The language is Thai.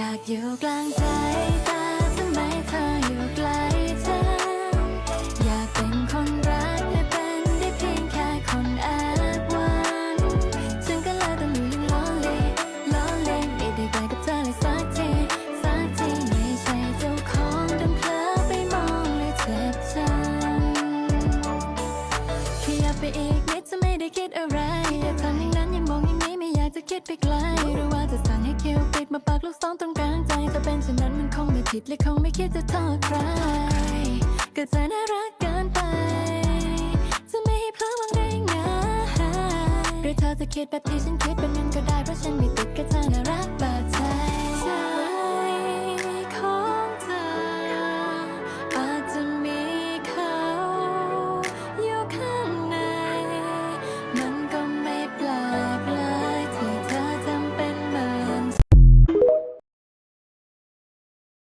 อยากอยู่กลางใจแต่ทำไมเธออยู่ไกลจังอยากเป็นคนรักและเป็นได้เพียงแค่คนแอบหวังฉันก็เลยต้องอยู่อยังล้อเล่ล้อเล่นไม่ได้ไปกับเธอเลยสักทีสักทีไม่ใช่เจ้าของดันเพลอไปมองเลยเจ็บใจขยับไปอีกนิดจะไม่ได้คิดอะไรอย่าทำอย่างนั้นยังมองอย่างนี้ไม่อยากจะคิดไปไกลหรือว่าจะสั่งให้คิว ใจถ้าเป็นเช่นนั้นมันคงไม่ผิดและคงไม่คิดจะโทษใคร ก็จะน่ารักเกินไป จะไม่ให้เพลอวังได้ยังไงหรือเธอจะคิดแบบที่ฉันคิดแบบนั้นก็ได้เพราะฉันไม่ติดกับเธอน่ารักไป